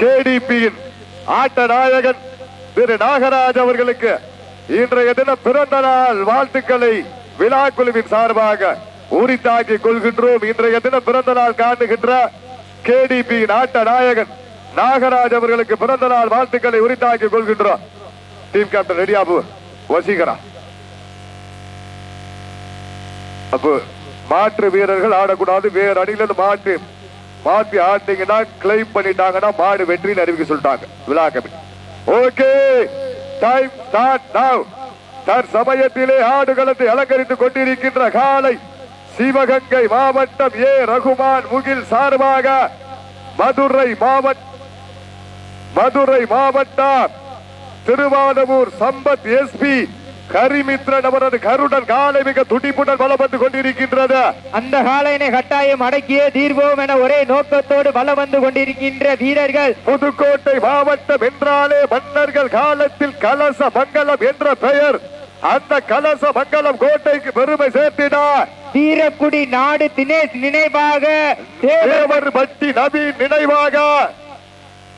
கேடிபியின் ஆட்ட நாயகன் திரு நாகராஜ் அவர்களுக்கு இன்றைய தினம் பிறந்த நாள் வாழ்த்துக்களை விழா குழுவின் சார்பாக உரித்தாக்கிக் கொள்கின்றோம். இன்றைய தினம் பிறந்த நாள் காட்டுகின்ற கேடிபி ஆட்ட நாயகன் நாகராஜ் அவர்களுக்கு பிறந்த நாள் வாழ்த்துக்களை உரித்தாக்கிக் கொள்கின்றோம். டீம் கேப்டன் ரெடியாபு வசீகரா. அப்போ மாற்று வீரர்கள் ஆடக்கூடாது வேற அணியிலிருந்து மாற்று. மாத்தி ஆட்டீங்கன்னா கிளைம் பண்ணிட்டாங்கன்னா மாடு வெற்றின்னு அறிவிக்க சொல்லிட்டாங்க. விழா கமிட்டி. ஓகே டைம் ஸ்டார்ட் நவ் தற்சமயத்திலே ஆடுகளத்தை அலங்கரித்துக் கொண்டிருக்கின்ற காலை சிவகங்கை மாவட்டம் ஏ. ரகுமான் முகில் சார்பாக மதுரை மாவட்ட மதுரை மாவட்டம் திருவாதவூர் சம்பத் எஸ்பி கரிமித்ரன் அவரது கருடன் காலை மிக துடிப்புடன் வலம் வந்து கொண்டிருக்கின்றது. அந்த காலையினை கட்டாயம் அடக்கியே தீர்வோம் என ஒரே நோக்கத்தோடு வலம் வந்து கொண்டிருக்கின்ற வீரர்கள். புதுக்கோட்டை மாவட்டம் என்றாலே மன்னர்கள் காலத்தில் கலச மங்கலம் என்ற பெயர். அந்த கலச மங்கலம் கோட்டைக்கு பெருமை சேர்த்தினார் வீரக்குடி நாடு தினேஷ் நினைவாக. தேவர் பட்டி நவீன் நினைவாக.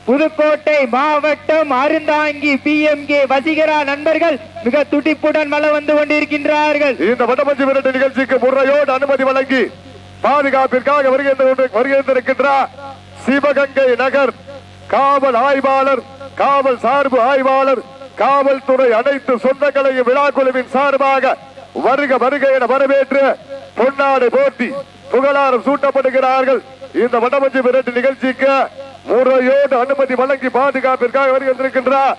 புதுக்கோட்டை மாவட்டம் Aranthangi P M K Vaseegara நண்பர்கள் மிக துடிப்புடன் மழை வந்து கொண்டிருக்கின்றார்கள். இந்த வடமஞ்சி விரட்டு நிகழ்ச்சிக்கு முறையோடு அனுமதி வழங்கி பாதுகாப்பிற்காக வருகின்ற வருகின்றிருக்கின்றார் சிவகங்கை நகர் காவல் ஆய்வாளர் காவல் சார்பு ஆய்வாளர் காவல்துறை அனைத்து சொந்தங்களையும் விழாக்குழுவின் சார்பாக வருக வருக என வரவேற்று பொன்னாடு போட்டி புகழாரம் சூட்டப்படுகிறார்கள். இந்த வடமஞ்சி விரட்டு நிகழ்ச்சிக்கு முறையோடு அனுமதி வழங்கி பாதுகாப்பிற்காக வருகின்றிருக்கின்றார்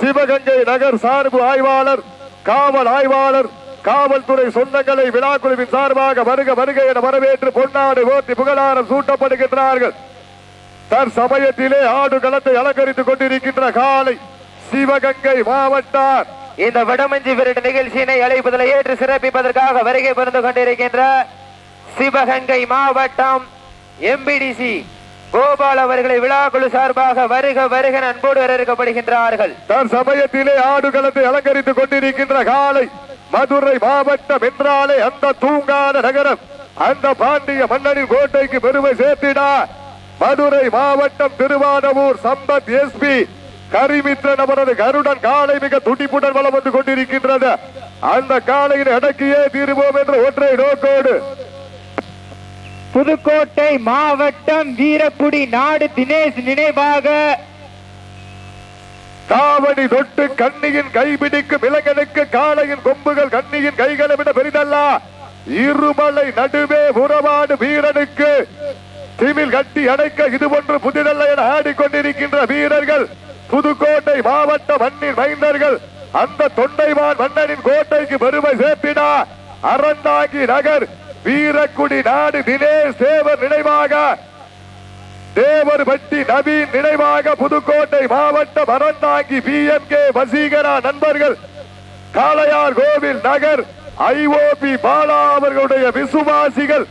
சிவகங்கை நகர் சார்பு ஆய்வாளர் காவல் ஆய்வாளர் காவல்துறை சொந்தங்களை விழாக்குழுவின் சார்பாக வருக வருக என வரவேற்று பொன்னாடு ஓட்டி புகழாரம் சூட்டப்படுகின்றார்கள். தற்சமயத்திலே ஆடு களத்தை அலங்கரித்துக் கொண்டிருக்கின்ற காலை சிவகங்கை மாவட்டம் இந்த வடமஞ்சி விரட்டு நிகழ்ச்சியினை அழைப்பதில் ஏற்று சிறப்பிப்பதற்காக வருகை பிறந்து கொண்டிருக்கின்ற சிவகங்கை மாவட்டம் எம்பிடிசி கோபால் அவர்களை விழாக்குழு சார்பாக வருக வருக அன்போடு வரவேற்கப்படுகின்றார்கள். தற்சமயத்திலே ஆடு அலங்கரித்துக் கொண்டிருக்கின்ற காலை மதுரை மாவட்டம் என்றாலே அந்த தூங்காத நகரம். அந்த பாண்டிய மன்னனின் கோட்டைக்கு பெருமை சேர்த்திடா. மதுரை மாவட்டம் திருவானவூர் சம்பத் எஸ்பி கரிமித்ரன் அவரது கருடன் காலை மிக துடிப்புடன் வளம் வந்து கொண்டிருக்கின்றது. அந்த காலையின் அடக்கியே தீருவோம் என்ற ஒற்றை நோக்கோடு புதுக்கோட்டை மாவட்டம் வீரக்குடி நாடு தினேஷ் நினைவாக. காவடி தொட்டு கண்ணியின் கைபிடிக்கும் இலங்கனுக்கு காளையின் கொம்புகள் கண்ணியின் கைகளை விட பெரிதல்ல. இருமலை நடுவே உறவாடு வீரனுக்கு திமில் கட்டி அடைக்க இது ஒன்று புதிதல்ல என ஆடிக்கொண்டிருக்கின்ற வீரர்கள். புதுக்கோட்டை மாவட்ட மண்ணின் மைந்தர்கள். அந்த தொண்டைவான் மன்னனின் கோட்டைக்கு பெருமை சேர்த்தினார் அறந்தாங்கி நகர் வீரக்குடி நாடு தினேஷ் தேவர் நினைவாக. தேவர் பட்டி நவீன் நினைவாக புதுக்கோட்டை மாவட்டம் Aranthangi P M K Vaseegara நண்பர்கள். காளையார் கோவில் நகர் ஐஓபி பாலா அவர்களுடைய விசுவாசிகள்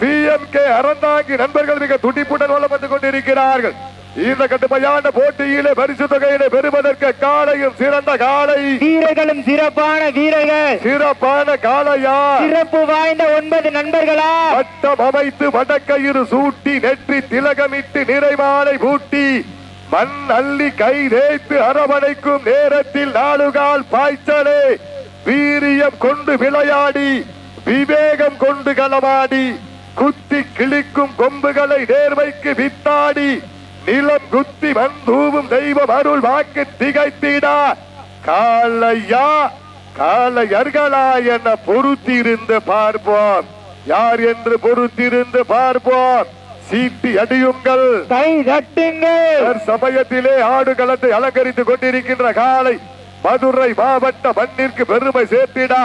பி எம் கே அறந்தாங்கி நண்பர்கள் மிக துடிப்புடன் வலம் வந்து கொண்டிருக்கிறார்கள். இந்த கடுமையான போட்டியிலே பரிசு தொகையிலே பெறுவதற்கு காளையும் சிறந்த காளை. வீரர்களும் சிறப்பான வீரர்கள். சிறப்பான காளையா? சிறப்பு வாய்ந்த ஒன்பது நண்பர்களா? வட்டம் அமைத்து வடக்கயிறு சூட்டி நெற்றி திலகமிட்டு நிறைமாலை பூட்டி மண் அள்ளி கை தேய்த்து அரவணைக்கும் நேரத்தில் நாலுகால் பாய்ச்சலே. வீரியம் கொண்டு விளையாடி விவேகம் கொண்டு களமாடி குத்தி கிழிக்கும் கொம்புகளை நேர்மைக்கு வித்தாடி நிலம் குத்தி மண் தூவும் தெய்வம் அருள் வாக்கு திகைத்திடா. காலையா காலையர்களா என பொறுத்திருந்து பார்ப்போம். யார் என்று பொறுத்திருந்து பார்ப்போம். சீட்டி அடியுங்கள். கை தட்டுங்கள். சமயத்திலே ஆடு களத்தை அலங்கரித்துக் கொண்டிருக்கின்ற காலை மதுரை மாவட்ட மண்ணிற்கு பெருமை சேர்த்திடா.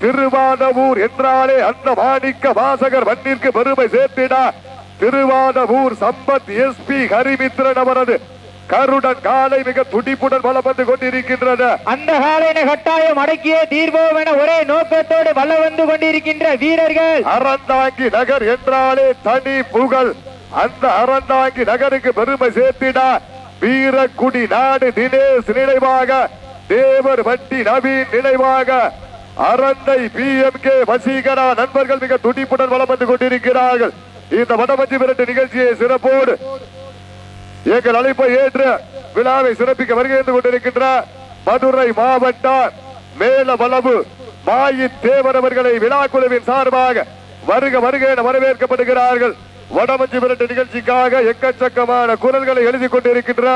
திருவாதவூர் என்றாலே அந்த மாணிக்க வாசகர் மண்ணிற்கு பெருமை சேர்த்திடா. திருவாதவூர் சம்பத் எஸ்பி ஹரிமித்ரன் அவரது கருடன் காலை மிக துடிப்புடன் வந்து கொண்டிருக்கின்றது அந்த காலையினை கட்டாயம் அடக்கியே தீர்வோம் என ஒரே நோக்கத்தோடு வல்ல வந்து கொண்டிருக்கின்ற வீரர்கள். அறந்தாங்கி நகர் என்றாலே தனி புகழ். அந்த அறந்தாங்கி நகருக்கு பெருமை சேர்த்திட வீரக்குடி நாடு தினேஷ் நினைவாக தேவர் வட்டி நவீன் நினைவாக Aranthai P M K Vaseegara நண்பர்கள் மிக துடிப்புடன் வலம் வந்து கொண்டிருக்கிறார்கள். இந்த வடமஞ்சி விரட்டு நிகழ்ச்சியை சிறப்போடு எங்கள் அழைப்பை ஏற்று விழாவை சிறப்பிக்க வருகைந்து கொண்டிருக்கின்ற மதுரை மாவட்டம் மேல வளவு மாயி தேவர் அவர்களை விழா குழுவின் சார்பாக வருக வருக என வரவேற்கப்படுகிறார்கள். வடமஞ்சி விரட்டு நிகழ்ச்சிக்காக எக்கச்சக்கமான குரல்களை எழுதி கொண்டிருக்கின்ற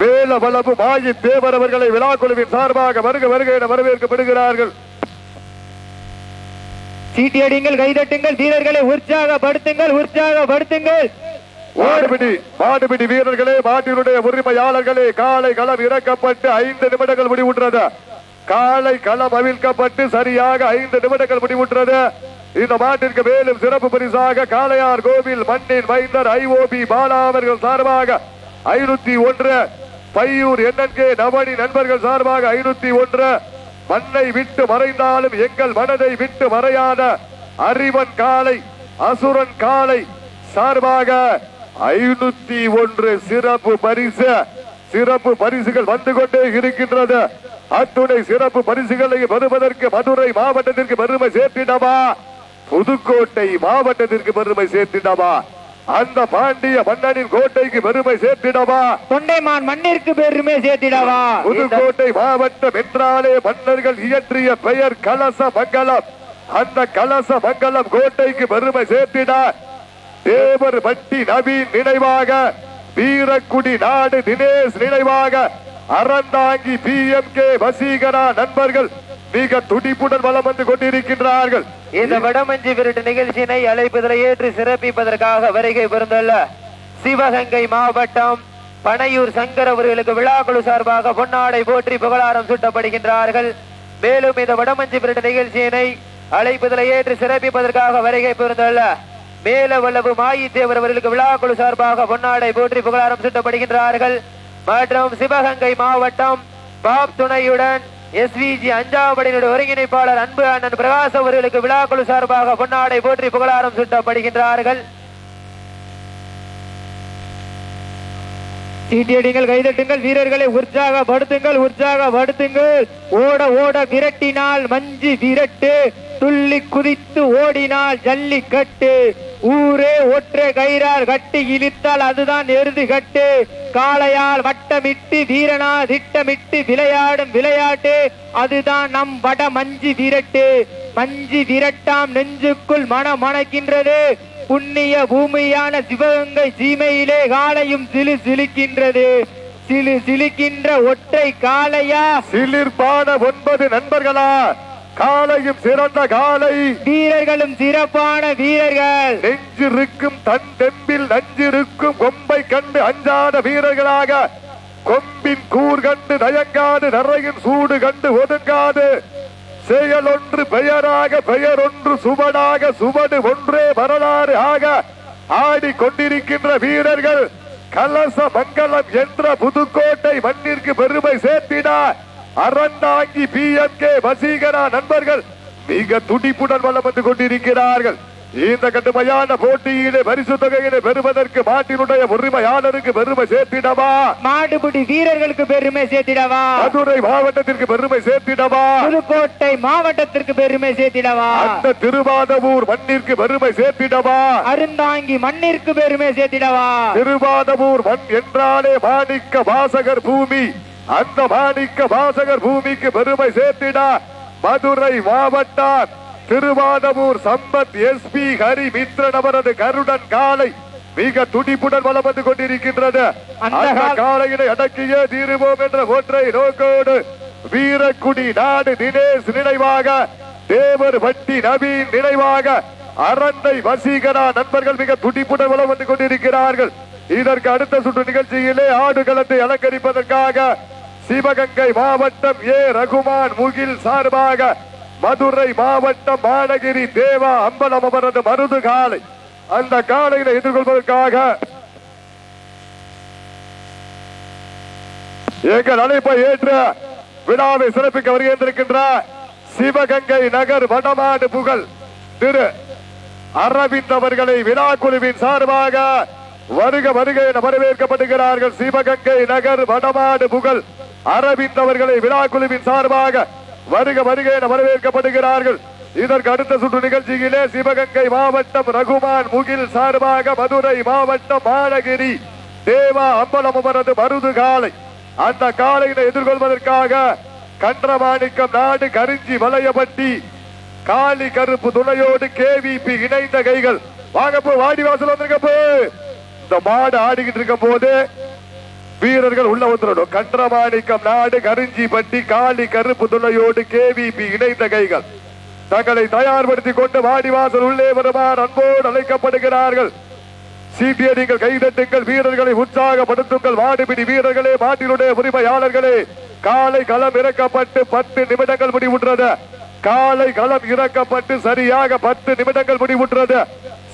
மேல வளவு மாயி தேவர் அவர்களை விழா குழுவின் சார்பாக வருக வருக என வரவேற்கப்படுகிறார்கள். சீட்டியடிங்கள் கைதட்டுங்கள் வீரர்களை உற்சாகப்படுத்துங்கள் உற்சாகப்படுத்துங்கள். மாடுபிடி மாடுபிடி வீரர்களே மாட்டினுடைய உரிமையாளர்களே காலை களம் இறக்கப்பட்டு ஐந்து நிமிடங்கள் முடிவுற்றது. காலை களம் அவிழ்க்கப்பட்டு சரியாக ஐந்து நிமிடங்கள் முடிவுற்றது. இந்த மாட்டிற்கு மேலும் சிறப்பு பரிசாக காளையார் கோவில் மண்ணின் மைந்தர் ஐஓபி பாலா அவர்கள் சார்பாக ஐநூத்தி ஒன்று. பையூர் என்என்கே நவனி நண்பர்கள் சார்பாக ஐநூத்தி ஒன்று. மண்ணை விட்டு மறைந்தாலும் எங்கள் மனதை விட்டு மறையாத அறிவன் காலை அசுரன் காலை சார்பாக ஐநூத்தி ஒன்று சிறப்பு பரிசு சிறப்பு பரிசுகள் வந்து கொண்டே இருக்கின்றது. அத்துணை சிறப்பு பரிசுகளை பெறுவதற்கு மதுரை மாவட்டத்திற்கு பெருமை சேர்த்திடவா? புதுக்கோட்டை மாவட்டத்திற்கு பெருமை சேர்த்திடவா? அந்த பாண்டிய மன்னனின் கோட்டைக்கு பெருமை சேர்த்திடவா? தொண்டைமான் மண்ணிற்கு பெருமை சேர்த்திடவா? புதுக்கோட்டை மாவட்டம் என்றாலே மன்னர்கள் இயற்றிய பெயர் கலச மங்கலம் அந்த கலச மங்கலம் கோட்டைக்கு பெருமை சேர்த்தினார் தேவர் வட்டி நவீன் நினைவாக வீரக்குடி நாடு தினேஷ் நினைவாக Aranthangi P M K Vaseegara நண்பர்கள் மிக துடிப்புடன் வலம் வந்து கொண்டிருக்கின்றார்கள். இந்த வடமஞ்சி விருட்டு நிகழ்ச்சியினை அழைப்பதில் ஏற்று சிறப்பிப்பதற்காக வருகை புரிந்துள்ள சிவகங்கை மாவட்டம் பனையூர் சங்கர் அவர்களுக்கு விழாக்குழு சார்பாக பொன்னாடை போற்றி புகழாரம் சூட்டப்படுகின்றார்கள். மேலும் இந்த வடமஞ்சி விருட்டு நிகழ்ச்சியினை அழைப்பதில் ஏற்று சிறப்பிப்பதற்காக வருகை புரிந்துள்ள மேல வல்லவு மாயி தேவர் அவர்களுக்கு விழாக்குழு சார்பாக பொன்னாடை போற்றி புகழாரம் சூட்டப்படுகின்றார்கள். மற்றும் சிவகங்கை மாவட்டம் பாப் துணையுடன் எஸ்விஜி அஞ்சாவடியினுடைய ஒருங்கிணைப்பாளர் அன்பு அண்ணன் பிரகாஷ் அவர்களுக்கு விழாக்குழு சார்பாக பொன்னாடை போற்றி புகழாரம் சூட்டப்படுகின்றார்கள் சீட்டியடிங்கள் கைதட்டுங்கள் வீரர்களை உற்சாகப்படுத்துங்கள் உற்சாகப்படுத்துங்கள் ஓட ஓட விரட்டினால் மஞ்சு விரட்டு துள்ளி குதித்து ஓடினால் ஜல்லிக்கட்டு. ஊரே ஒற்றை கயிறால் கட்டி இழித்தால் அதுதான் எருது கட்டு. காளையால் வட்டமிட்டு வீரனா திட்டமிட்டு விளையாடும் விளையாட்டு. அதுதான் நம் வட மஞ்சு விரட்டு. மஞ்சு விரட்டாம் நெஞ்சுக்குள் மனம் மணக்கின்றது புண்ணிய பூமியான சிவகங்கை சீமையிலே காலையும் சிலு சிலுக்கின்றது. சிலு சிலுக்கின்ற ஒற்றை காளையா? சிலிர்பான ஒன்பது நண்பர்களா? காலையும் சிறந்த காலை வீரர்களும் சிறப்பான வீரர்கள். நெஞ்சிருக்கும் தன் தெம்பில் நஞ்சிருக்கும் கொம்பை கண்டு அஞ்சாத வீரர்களாக கொம்பின் கூர் கண்டு தயங்காது நரையின் சூடு கண்டு ஒதுங்காது. செயல் ஒன்று பெயராக பெயர் ஒன்று சுவடாக சுவடு ஒன்றே வரலாறு ஆக ஆடி கொண்டிருக்கின்ற வீரர்கள் கலச மங்கலம் என்ற புதுக்கோட்டை மண்ணிற்கு பெருமை சேர்த்தினார் Aranthangi P M K Vaseegara நண்பர்கள் மிக துடிப்புடன் வலம் வந்து கொண்டிருக்கிறார்கள். இந்த கடுமையான போட்டியிலே பரிசு தொகையினை பெறுவதற்கு மாட்டினுடைய உரிமையாளருக்கு பெருமை சேர்த்திடவா? மாடுபிடி வீரர்களுக்கு பெருமை சேர்த்திடவா? மதுரை மாவட்டத்திற்கு பெருமை சேர்த்திடவா? புதுக்கோட்டை மாவட்டத்திற்கு பெருமை சேர்த்திடவா? அந்த திருவாதவூர் மண்ணிற்கு பெருமை சேர்த்திடவா? அருந்தாங்கி மண்ணிற்கு பெருமை சேர்த்திடவா? திருவாதவூர் மண் என்றாலே மாணிக்க வாசகர் பூமி. அந்த மாணிக்க வாசகர் பூமிக்கு பெருமை சேர்த்திட மதுரை மாவட்டம் திருவாதவூர் சம்பத் எஸ்பி ஹரி மித்ரன் அவரது கருடன் காலை மிக துடிப்புடன் வலம் வந்து கொண்டிருக்கின்றது. அந்த காலையினை அடக்கியே தீருவோம் என்ற ஒற்றை நோக்கோடு வீரக்குடி நாடு தினேஷ் நினைவாக தேவர் வட்டி நவீன் நினைவாக அரண்டை வசீகரா நண்பர்கள் மிக துடிப்புடன் வலம் வந்து கொண்டிருக்கிறார்கள். இதற்கு அடுத்த சுற்று நிகழ்ச்சியிலே ஆடுகளத்தை அலங்கரிப்பதற்காக சிவகங்கை மாவட்டம் ஏ. ரகுமான் முகில் சார்பாக மதுரை மாவட்டம் மானகிரி தேவா அம்பலம் அவரது மருது காலை. அந்த காலையில எதிர்கொள்வதற்காக எங்கள் அழைப்பை ஏற்று விழாவை சிறப்பிக்க வருகின்றிருக்கின்ற சிவகங்கை நகர் வடமாடு புகழ் திரு அரவிந்த் அவர்களை விழா குழுவின் சார்பாக வருக வருக என வரவேற்கப்படுகிறார்கள். சிவகங்கை நகர் வடமாடு புகழ் அரவிந்த் அவர்களை விழா குழுவின் சார்பாக வருக வருக என வரவேற்கப்படுகிறார்கள். இதற்கு அடுத்த சுற்று நிகழ்ச்சியிலே சிவகங்கை மாவட்டம் ரகுமான் முகில் சார்பாக மதுரை மாவட்டம் மாலகிரி தேவா அம்பலம் அவரது மருது காலை அந்த காலையினை எதிர்கொள்வதற்காக கன்றமாணிக்கம் நாடு கரிஞ்சி வளையப்பட்டி காளி கருப்பு துணையோடு கேவிபி இணைந்த கைகள். வாங்கப்போ வாடி வாசல் வந்திருக்கப்போ. இந்த மாடு ஆடிக்கிட்டு இருக்கும் போது வீரர்கள் உள்ள வந்துடணும். கன்றமாணிக்கம் நாடு கரிஞ்சி பட்டி காளி கருப்பு துணையோடு கேவிபி இணைந்த கைகள். தங்களை தயார்படுத்திக் கொண்டு வாடிவாசல் உள்ளே வருமாறு அன்போடு அழைக்கப்படுகிறார்கள். சீட்டியடிகள் கைதட்டுங்கள் வீரர்களை உற்சாகப்படுத்துங்கள். வாடிபிடி வீரர்களே மாட்டினுடைய உரிமையாளர்களே காலை களம் இறக்கப்பட்டு பத்து நிமிடங்கள் முடிவுற்றது. காலை களம் இறக்கப்பட்டு சரியாக பத்து நிமிடங்கள் முடிவுற்றது.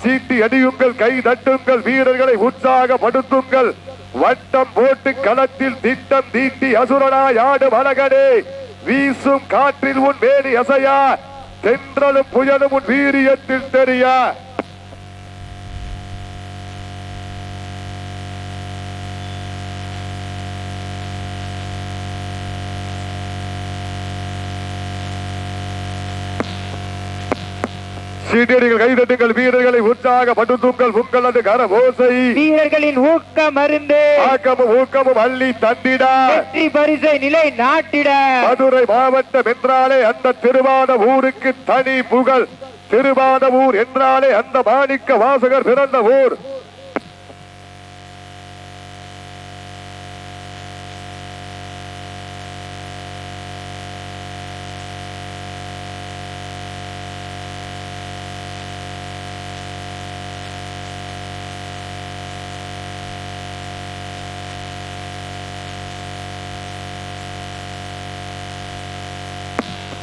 சீட்டி அடியுங்கள் கை தட்டுங்கள் வீரர்களை உற்சாகப்படுத்துங்கள். வட்டம் போட்டு களத்தில் திட்டம் தீட்டி அசுரனாய் ஆடும் மலகனே வீசும் காற்றில் உன் வேலி அசையா தென்றலும் புயலும் உன் வீரியத்தில் தெரியா. சீட்டியடிகள் கைதட்டுங்கள் வீரர்களை உற்சாகப்படுத்துங்கள் உங்களது கர ஓசை வீரர்களின் ஊக்க மருந்து ஆக்கமும் ஊக்கமும் அள்ளி தந்திட. வெற்றி பரிசை நிலை நாட்டிட. மதுரை மாவட்டம் என்றாலே அந்த திருவாத ஊருக்கு தனி புகழ். திருவாத ஊர் என்றாலே அந்த மாணிக்க வாசகர் பிறந்த ஊர்.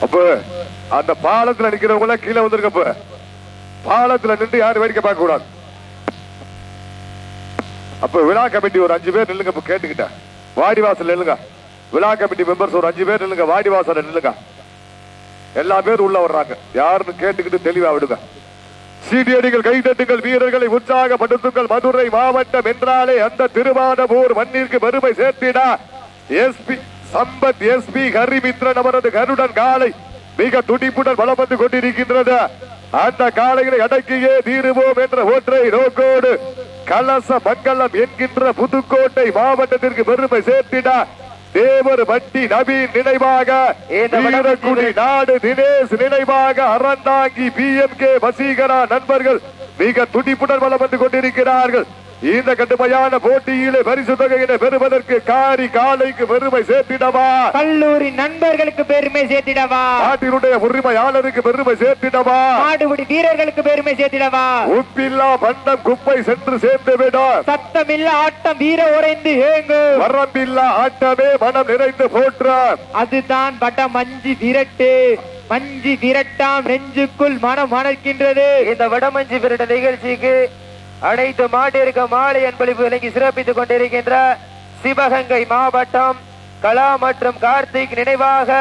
அப்ப அந்த பாலத்துல நிக்கிறவங்க எல்லாம் கீழே வந்திருக்கப்ப. பாலத்துல நின்று யாரும் வேடிக்கை பார்க்க கூடாது. அப்ப விழா கமிட்டி ஒரு அஞ்சு பேர் நில்லுங்க இப்ப கேட்டுக்கிட்டேன். வாடிவாசல் நில்லுங்க. விழா கமிட்டி மெம்பர்ஸ் ஒரு அஞ்சு பேர் நில்லுங்க வாடிவாசல் நில்லுங்க. எல்லா பேரும் உள்ள வர்றாங்க. யாருன்னு கேட்டுக்கிட்டு தெளிவா விடுங்க. சீடியடிகள் கைதட்டுங்கள் வீரர்களை உற்சாகப்படுத்துங்கள். மதுரை மாவட்டம் என்றாலே அந்த திருவானபூர் மண்ணிற்கு பெருமை சேர்த்திடா. எஸ்பி சம்பத் எஸ்பி ஹரிமித்ரன் அவரது கருடன் காலை மிக துடிப்புடன் வலம் வந்து கொண்டிருக்கின்றது. அந்த காலைகளை அடக்கியே தீருவோம் என்ற ஒற்றை நோக்கோடு கலச மங்கலம் என்கின்ற புதுக்கோட்டை மாவட்டத்திற்கு பெருமை சேர்த்திடா. தேவர் வட்டி நவீன் நினைவாக வீரக்குடி நாடு தினேஷ் நினைவாக Aranthangi P M K Vaseegara நண்பர்கள் மிக துடிப்புடன் வலம் வந்து கொண்டிருக்கிறார்கள். இந்த கடுமையான போட்டியிலே பரிசு தொகையினை பெறுவதற்கு காரி காலைக்கு பெருமை சேர்த்திடவா? கல்லூரி நண்பர்களுக்கு பெருமை சேர்த்திடவா? நாட்டினுடைய உரிமையாளருக்கு பெருமை சேர்த்திடவா? மாடுபிடி வீரர்களுக்கு பெருமை சேர்த்திடவா? உப்பில்லா பண்டம் குப்பை சென்று சேர்ந்து விடும் சத்தமில்ல ஆட்டம் வீர உறைந்து ஏங்கு. வரம்பில்லா ஆட்டமே மனம் நிறைந்து போற்றார் அதுதான் வட மஞ்சி விரட்டு. மஞ்சி விரட்டாம் நெஞ்சுக்குள் மனம் மணக்கின்றது. இந்த வடமஞ்சி விரட்டு நிகழ்ச்சிக்கு அனைத்து மாட்டிற்கு மாலை அன்பளிப்பு விலங்கி சிறப்பித்துக் கொண்டிருக்கின்ற சிவகங்கை மாவட்டம் கலா மற்றும் கார்த்திக் நினைவாக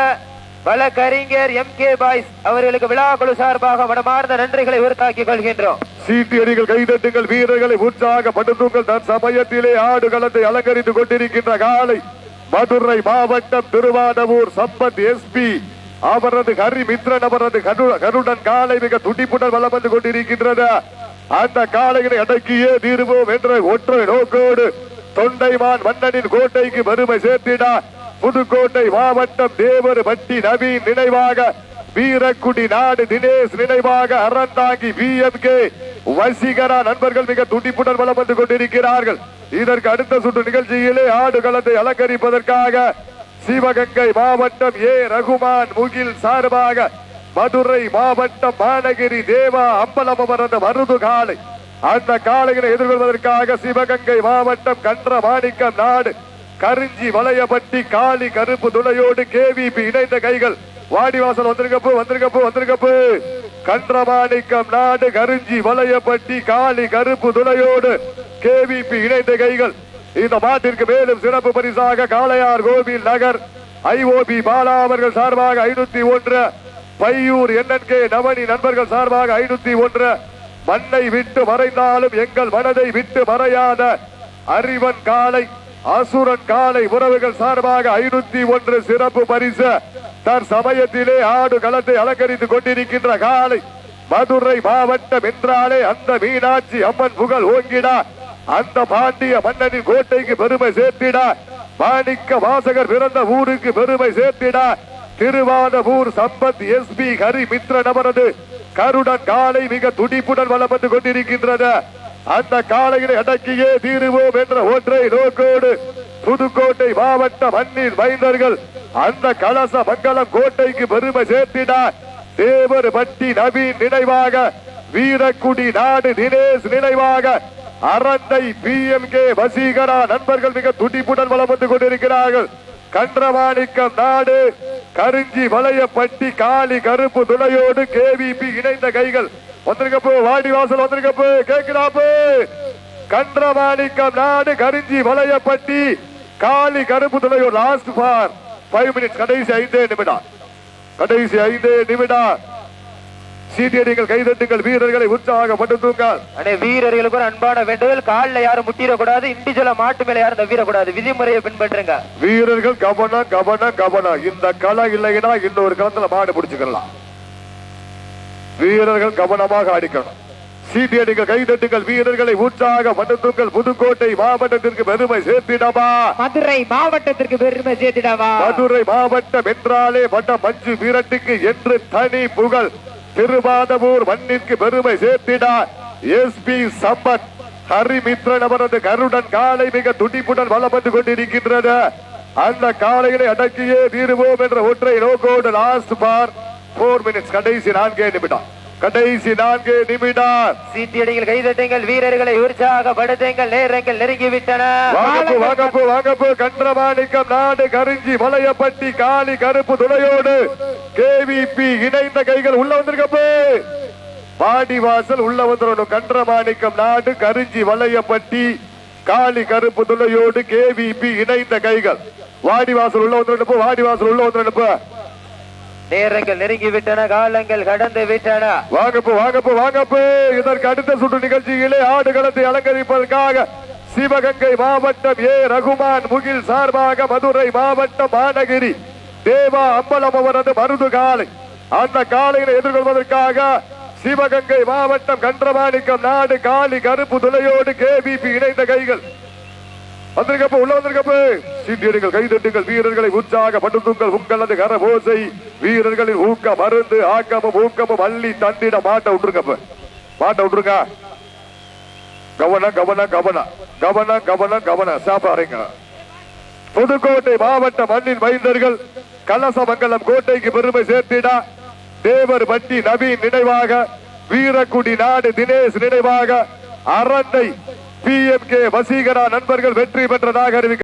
வழக்கறிஞர் எம் கே பாய்ஸ் அவர்களுக்கு விழா குழு சார்பாக மனமார்ந்த நன்றிகளை உறுத்தாக்கிக் கொள்கின்றோம். சீட்டியடிகள் கைதட்டுங்கள் வீரர்களை உற்சாகப்படுத்துங்கள். தன் சமயத்திலே ஆடு களத்தை அலங்கரித்துக் கொண்டிருக்கின்ற காலை மதுரை மாவட்டம் திருவானவூர் சம்பத் எஸ்பி அவரது ஹரி மித்ரன் அவரது கருடன் காலை மிக துடிப்புடன் வளம் வந்து கொண்டிருக்கின்றது அந்த காலைகளை அடக்கியே தீருவோம் என்ற ஒற்றை நோக்கோடு தொண்டைமான் மன்னனின் கோட்டைக்கு பெருமை சேர்த்திடா. புதுக்கோட்டை மாவட்டம் தேவர் வட்டி நவீன் நினைவாக வீரக்குடி நாடு தினேஷ் நினைவாக அறந்தாங்கி பிஎம்கே வசீகரா நண்பர்கள் மிக துடிப்புடன் வளம் வந்து கொண்டிருக்கிறார்கள். இதற்கு அடுத்த சுற்று நிகழ்ச்சியிலே ஆடு களத்தை அலங்கரிப்பதற்காக சிவகங்கை மாவட்டம் ஏ ரகுமான் முகில் சார்பாக மதுரை மாவட்டம் மாநகிரி தேவா அம்பலம் அவரது மருது காலை அந்த காலையினை எதிர்கொள்வதற்காக சிவகங்கை மாவட்டம் கன்ற மாணிக்கம் நாடு. கரிஞ்சி வளையப்பட்டி காளி கருப்பு துளையோடு கேவிபி இணைந்த கைகள். வாடிவாசல் வந்திருக்கப்போ வந்திருக்கப்போ வந்திருக்கப்போ. கன்றமாணிக்கம் நாடு கரிஞ்சி வளையப்பட்டி காளி கருப்பு துளையோடு கேவிபி இணைந்த கைகள். இந்த மாட்டிற்கு மேலும் சிறப்பு பரிசாக காளையார் கோவில் நகர் ஐஓபி பாலா அவர்கள் சார்பாக ஐநூத்தி ஒன்று பையூர் என்என்கே நவனி நண்பர்கள் சார்பாக ஐநூத்தி ஒன்று. மண்ணை விட்டு மறைந்தாலும் எங்கள் மனதை விட்டு மறையாத அறிவன் காலை அசுரன் காலை உறவுகள் சார்பாக ஐநூத்தி ஒன்று சிறப்பு பரிசு. தற்சமயத்திலே ஆடு களத்தை அலங்கரித்துக் கொண்டிருக்கின்ற காலை மதுரை மாவட்டம் என்றாலே அந்த மீனாட்சி அம்மன் புகழ் ஓங்கிடா. அந்த பாண்டிய மன்னனின் கோட்டைக்கு பெருமை சேர்த்திட. மாணிக்க வாசகர் பிறந்த ஊருக்கு பெருமை சேர்த்திட. திருவானபூர் சம்பத் எஸ்பி ஹரி ஹரிமித்ரன் அவரது கருடன் காலை மிக துடிப்புடன் வலம் கொண்டிருக்கின்றன. கொண்டிருக்கின்றது அந்த காலைகளை அடக்கியே தீருவோம் என்ற ஒன்றை நோக்கோடு புதுக்கோட்டை மாவட்ட மண்ணின் மைந்தர்கள் அந்த கலச மங்கலம் கோட்டைக்கு பெருமை சேர்த்தினார் தேவர் பட்டி நவீன் நினைவாக வீரக்குடி நாடு தினேஷ் நினைவாக Arandai P M K Vaseegara நண்பர்கள் மிக துடிப்புடன் வளம் வந்து கொண்டிருக்கிறார்கள். கன்றமாணிக்கம் நாடு கருஞ்சி வளையப்பட்டி காளி கருப்பு துணையோடு கேவிபி இணைந்த கைகள். வந்திருக்கப்போ வாடிவாசல் வந்திருக்கப்போ கேட்கிறாப்பு. கன்றமாணிக்கம் நாடு கருஞ்சி வளையப்பட்டி காளி கருப்பு துணையோடு லாஸ்ட் பார். ஃபைவ் மினிட்ஸ் கடைசி ஐந்தே நிமிடம். கடைசி ஐந்தே நிமிடம். சீட்டியடிகள் கைதட்டுங்கள் வீரர்களை உற்சாகப்படுத்துங்கள். அண்ணே வீரர்களுக்கு ஒரு அன்பான வேண்டுதல். காலில் யாரும் முட்டிடக்கூடாது இண்டிஜுவலா மாட்டு மேல யாரும் தவிரக்கூடாது விதிமுறையை பின்பற்றுங்க. வீரர்கள் கவனம் கவனம் கவனம் இந்த களை இல்லைன்னா இன்னொரு களத்துல மாடு பிடிச்சுக்கலாம். வீரர்கள் கவனமாக அடிக்கணும். சீட்டியடிகள் கைதட்டுங்கள் வீரர்களை உற்சாகப்படுத்துங்கள். புதுக்கோட்டை மாவட்டத்திற்கு பெருமை சேர்த்திடமா மதுரை மாவட்டத்திற்கு பெருமை சேர்த்திடவா? மதுரை மாவட்டம் என்றாலே வட்ட மஞ்சு வீரட்டுக்கு என்று தனி புகழ். திருவாதவூர் மண்ணிற்கு பெருமை சேர்த்திடார் எஸ்பி சம்பத் ஹரிமித்ரன் அவரது கருடன் காலை மிக துடிப்புடன் வளம் வந்து கொண்டிருக்கின்றது. அந்த காலையினை அடக்கியே தீருவோம் என்ற ஒற்றை நோக்கோடு லாஸ்ட் பார் போர் மினிட்ஸ் கடைசி நான்கே நிமிடம். கடைசி நான்கே நிமிடம். சீட்டியடிகள் கைதட்டுங்கள் வீரர்களை உற்சாகப்படுத்துங்கள் நேரங்கள் நெருங்கிவிட்டன. வாங்கப்பு வாங்கப்பு வாங்கப்பு கன்றமாணிக்கம் நாடு கரிஞ்சி வளையப்பட்டி காளி கருப்பு துணையோடு கேவிபி இணைந்த கைகள் உள்ள வந்திருக்கப்போ. பாடி வாசல் உள்ள வந்துடணும் கன்றமாணிக்கம் நாடு கரிஞ்சி வளையப்பட்டி காளி கருப்பு துணையோடு கேவிபி இணைந்த கைகள். வாடி வாசல் உள்ள வந்துடணும் வாடி வாசல் உள்ள வந்துடணும் நேரங்கள் நெருங்கி விட்டன காலங்கள் கடந்து விட்டன வாங்கப்பு வாங்கப்பு வாங்கப்பு. இதற்கு அடுத்த சுற்று நிகழ்ச்சியிலே ஆடுகளத்தை அலங்கரிப்பதற்காக சிவகங்கை மாவட்டம் ஏ. ரகுமான் முகில் சார்பாக மதுரை மாவட்டம் மாநகிரி. தேவா அம்பலம் அவரது மருது காலை. அந்த காலையில எதிர்கொள்வதற்காக சிவகங்கை மாவட்டம் கன்றமாணிக்கம் நாடு காளி கருப்பு துளையோடு கேபிபி இணைந்த கைகள். வந்திருக்கப்ப உள்ள வந்திருக்கப்ப. சீட்டியடிகள் கைதட்டுங்கள் வீரர்களை உற்சாகப்படுத்துங்கள் உங்களது கரபோசை வீரர்களின் ஊக்க மருந்து ஆக்கமும் ஊக்கமும் அள்ளி தண்டிட மாட்ட விட்டுருங்கப்ப மாட்ட விட்டுருங்க கவனம் கவனம் கவனம் கவனம் கவனம் கவனம் சாப்பாருங்க புதுக்கோட்டை மாவட்ட மண்ணின் மைந்தர்கள் கலசமங்கலம் கோட்டைக்கு பெருமை சேர்த்திட. தேவர் பட்டி நவீன் நினைவாக வீரக்குடி நாடு தினேஷ் நினைவாக Arandai P M K Vaseegara நண்பர்கள் வெற்றி பெற்றதாக அறிவிக்க